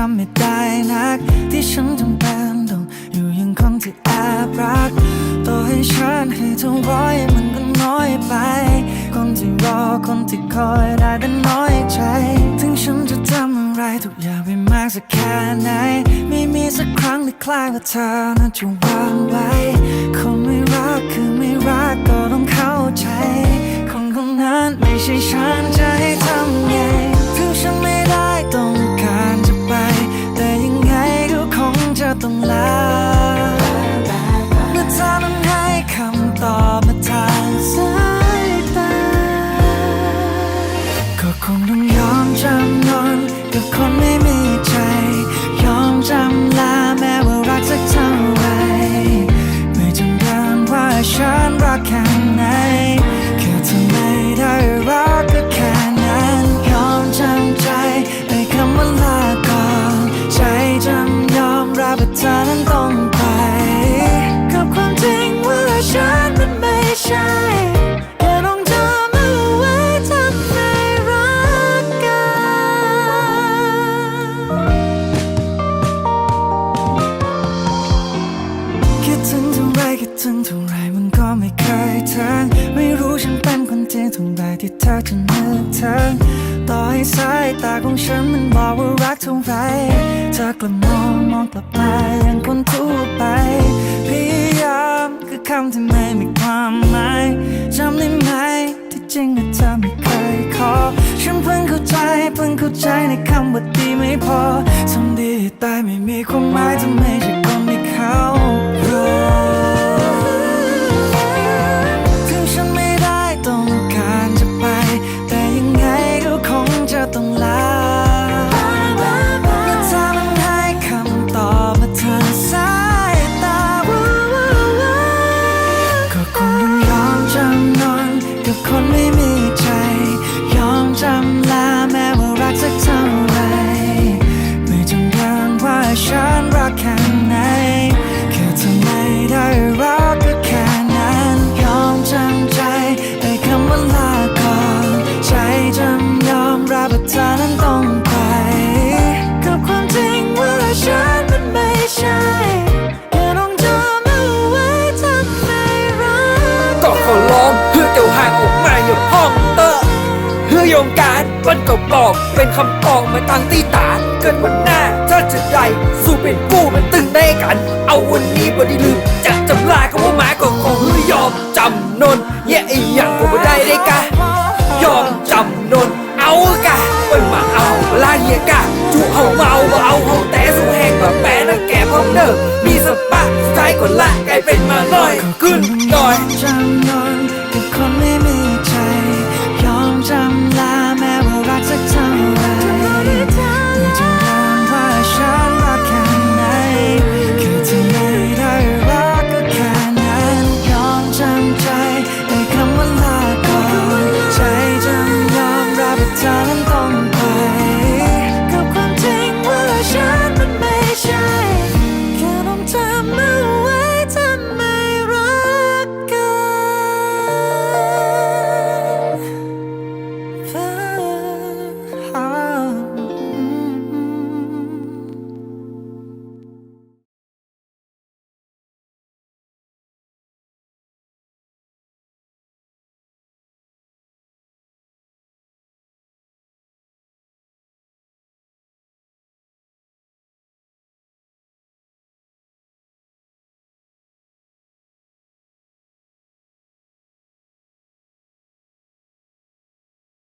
จำไม่ได้นัก ที่ฉันจำเป็นต้องอยู่ยังคงที่แอบรักต่อให้ฉันให้เธอร้อยมันก็น้อยไป คนที่รอคนที่คอยได้แต่น้อยใจ ถึงฉันจะทำอะไรทุกอย่างไปมากสักแค่ไหน ไม่มีสักครั้งที่คล้ายว่าเธอนั้นจะวางไว้คนไม่รักคือไม่รักก็ต้องเข้าใจ คนคนนั้นไม่ใช่ฉันจะให้ คงต้องยอมจำนนกับคนไม่มีใจ ยอมจำลาแม้ว่ารักสักเท่าไรไม่จำเป็นว่าฉันรักแค่ไหนแค่เธอไม่ได้รักก็แค่นั้น ยอมจำใจในคำว่าลาก่อนใจจำยอมรับว่าเธอนั้นต้องไป กับความจริงว่าฉันมันไม่ใช่ ถึงเท่าไรมันก็ไม่เคยถึงไม่รู้ฉันเป็นคนที่เท่าไรที่เธอจะนึกถึงต่อให้สายตาของฉันมันบอกว่ารักเท่าไรเธอกลับมองมองกลับมาอย่างคนทั่วไปพยายามคือคำที่ไม่มีความหมายจำได้ไหมที่จริงแล้วเธอไม่เคยขอฉันเพิ่งเข้าใจเพิ่งเข้าใจในคำว่าดีไม่พอทำดีให้ตายไม่มีความหมายจะไม่ใช่คนที่เขา มันก็บอก เป็นคำบอกมาทางที่ตาเกินวันหน้า ถ้าจะได้สู้เป็นกู้มันตึงได้กัน เอาวันนี้บ่ได้ลืมจะจำลาก็ว่าหมายก็ขอยอมจำนนแย่ไอ้ย่างก็บ่ได้ได้กะยอมจำนนเอากะไปมาเอาลาเฮียกะจูเอาเมาบ่เอาเฮาแต่สู้แหงแบบแปรนะแก่พร้อมเด้อมีสปะสุดท้ายคนละกลายเป็นมาน้อยขึ้นหน่อยจำนนกับคนไม่มี